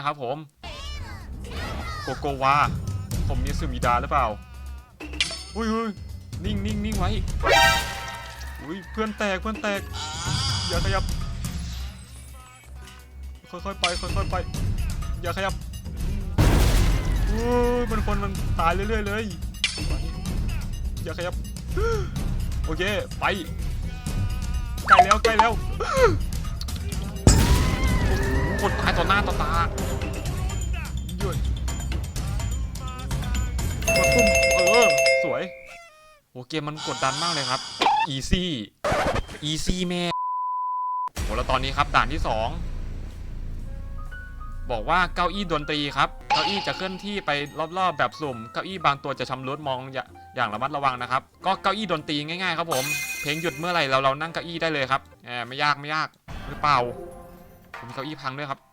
นะครับผมโกโกวาผมมีสุมิดาหรือเปล่าอุ้ยนิ่งนิ่งนิ่งไว้อุ้ยเพื่อนแตกเพื่อนแตกอย่าขยับ ค่อยๆไปค่อยๆไป อย่าขยับอุ้ยมันคนมันตายเรื่อยๆเลยอย่าขยับ โอเค ไป ใกล้แล้วใกล้แล้ว คนตายต่อหน้าต่อตาหยุดกดปุ่มเออ สวยโอเกมมันกดดันมากเลยครับ easy easy แม่โหแล้วตอนนี้ครับด่านที่ 2 บอกว่าเก้าอี้ดนตรีครับ เก้าอี้จะเคลื่อนที่ไปรอบๆแบบสุ่ม เก้าอี้บางตัวจะชำรุดมองอย่างระมัดระวังนะครับ ก็เก้าอี้ดนตรีง่ายๆ ครับผม เพลงหยุดเมื่อไหร่เราเรานั่งเก้าอี้ได้เลยครับแหมไม่ยากไม่ยากหรือเปล่า มีเก้าอี้พังด้วยครับ